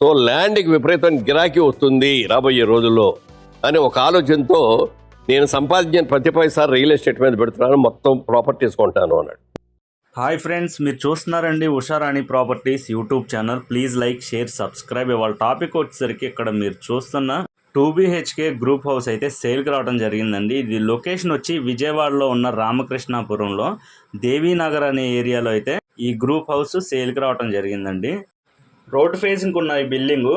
So ల్యాండ్కి విపరీతమైన గిరాకీ వస్తుంది రాబోయే రోజుల్లో. అని ఒక ఆలోచనతో నేను సంపాదించిన ప్రతి పైసారి రియల్ ఎస్టేట్ మీద పెడుతున్నాను మొత్తం ప్రాపర్టీస్ కొంటాను అన్నాడు. హాయ్ ఫ్రెండ్స్ మీరు చూస్తున్నారండి Usharani properties YouTube channel. Please like share subscribe. ఇవాళ టాపిక్ వచ్చేసరికి ఇక్కడ మీరు చూస్తున్న టూ బీహెచ్కే గ్రూప్ హౌస్ అయితే సేల్కి రావడం జరిగిందండి. ఇది లొకేషన్ వచ్చి విజయవాడలో ఉన్న రామకృష్ణాపురంలో దేవీనగర్ అనే ఏరియాలో అయితే ఈ గ్రూప్ హౌస్ సేల్కి రావడం జరిగిందండి. రోడ్ ఫేసింగ్ ఉన్న ఈ బిల్డింగు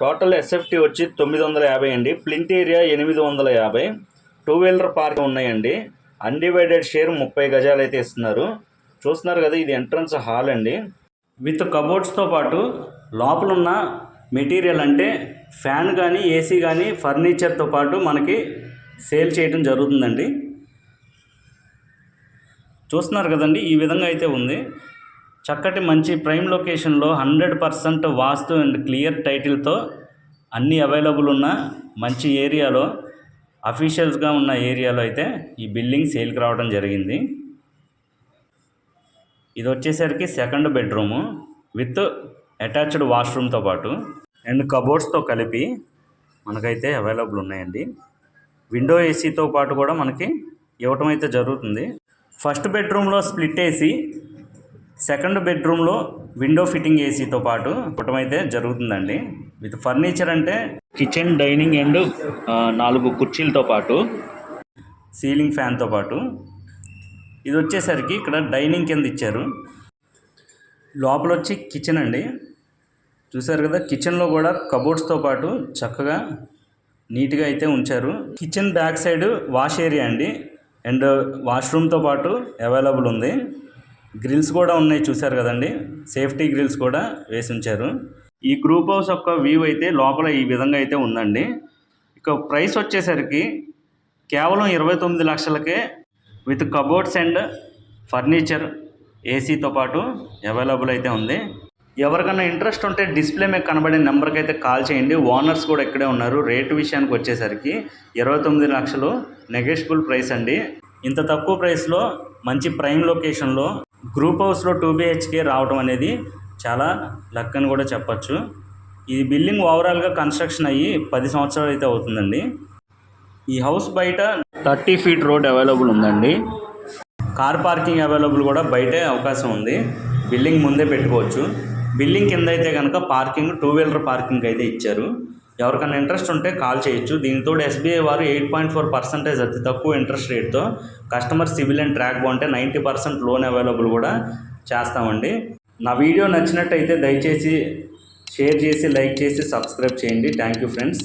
టోటల్ ఎస్ఎఫ్టీ వచ్చి తొమ్మిది వందల యాభై అండి. ప్లింట్ ఏరియా ఎనిమిది వందల యాభై. టూ వీలర్ పార్క్ ఉన్నాయండి. అన్డివైడెడ్ షేర్ ముప్పై గజాలు అయితే ఇస్తున్నారు. చూస్తున్నారు కదా ఇది ఎంట్రన్స్ హాల్ అండి. విత్ కబోర్డ్స్తో పాటు లోపల ఉన్న మెటీరియల్ అంటే ఫ్యాన్ కానీ ఏసీ కానీ ఫర్నిచర్తో పాటు మనకి సేల్ చేయడం జరుగుతుందండి. చూస్తున్నారు కదండి ఈ విధంగా అయితే ఉంది. చక్కటి మంచి ప్రైమ్ లొకేషన్లో hundred percent vastu and clear టైటిల్తో అన్నీ అవైలబుల్ ఉన్న మంచి ఏరియాలో అఫీషియల్స్గా ఉన్న ఏరియాలో అయితే ఈ బిల్డింగ్ సేల్కి రావడం జరిగింది. ఇది వచ్చేసరికి సెకండ్ బెడ్రూము విత్ అటాచ్డ్ వాష్రూమ్తో పాటు అండ్ కబోర్డ్స్తో కలిపి మనకైతే అవైలబుల్ ఉన్నాయండి. విండో ఏసీతో పాటు కూడా మనకి ఇవ్వటం అయితే జరుగుతుంది. ఫస్ట్ బెడ్రూమ్లో స్ప్లిట్ ఏసీ సెకండ్ బెడ్రూమ్లో విండో ఫిట్టింగ్ ఏసీతో పాటు ఇవ్వటం అయితే జరుగుతుందండి. విత్ ఫర్నిచర్ అంటే కిచెన్ డైనింగ్ అండ్ నాలుగు కుర్చీలతో పాటు సీలింగ్ ఫ్యాన్తో పాటు. ఇది వచ్చేసరికి ఇక్కడ డైనింగ్ కింద ఇచ్చారు. లోపల వచ్చి కిచెన్ అండి. చూసారు కదా కిచెన్లో కూడా కబోర్డ్స్తో పాటు చక్కగా నీట్గా అయితే ఉంచారు. Kitchen back side wash area అండి. అండ్ వాష్రూమ్తో పాటు అవైలబుల్ ఉంది. గ్రిల్స్ కూడా ఉన్నాయి చూశారు కదండి. సేఫ్టీ గ్రిల్స్ కూడా వేసి ఉంచారు. ఈ గ్రూప్ హౌస్ యొక్క వ్యూ అయితే లోపల ఈ విధంగా అయితే ఉందండి. ఇక ప్రైస్ వచ్చేసరికి కేవలం ఇరవై తొమ్మిది లక్షలకే విత్ కబోర్డ్స్ అండ్ ఫర్నిచర్ ఏసీతో పాటు అవైలబుల్ అయితే ఉంది. ఎవరికైనా ఇంట్రెస్ట్ ఉంటే డిస్ప్లే మీకు కనబడే నెంబర్కి అయితే కాల్ చేయండి. ఓనర్స్ కూడా ఇక్కడే ఉన్నారు. రేటు విషయానికి వచ్చేసరికి ఇరవై తొమ్మిది లక్షలు నెగోషియబుల్ ప్రైస్ అండి. ఇంత తక్కువ ప్రైస్లో మంచి ప్రైమ్ లొకేషన్లో గ్రూప్ హౌస్లో టూ బిహెచ్కే రావడం అనేది చాలా లక్ అని కూడా చెప్పచ్చు. ఈ బిల్డింగ్ ఓవరాల్గా కన్స్ట్రక్షన్ అయ్యి పది సంవత్సరాలు అయితే అవుతుందండి. ఈ హౌస్ బయట థర్టీ ఫీట్ రోడ్ అవైలబుల్ ఉందండి. కార్ పార్కింగ్ అవైలబుల్ కూడా బయటే అవకాశం ఉంది. బిల్డింగ్ ముందే పెట్టుకోవచ్చు. బిల్డింగ్ కింద అయితే కనుక పార్కింగ్ టూ వీలర్ పార్కింగ్ అయితే ఇచ్చారు. ఎవరికైనా ఇంట్రెస్ట్ ఉంటే కాల్ చేయొచ్చు. దీనితో ఎస్బీఐ వారు ఎయిట్ పాయింట్ ఫోర్ పర్సెంటేజ్ అతి తక్కువ ఇంట్రెస్ట్ రేట్తో కస్టమర్ సివిల్ అండ్ ట్రాక్ బాగుంటే నైంటీ పర్సెంట్ లోన్ అవైలబుల్ కూడా చేస్తామండి. నా వీడియో నచ్చినట్టయితే దయచేసి షేర్ చేసి లైక్ చేసి సబ్స్క్రైబ్ చేయండి. Thank you friends.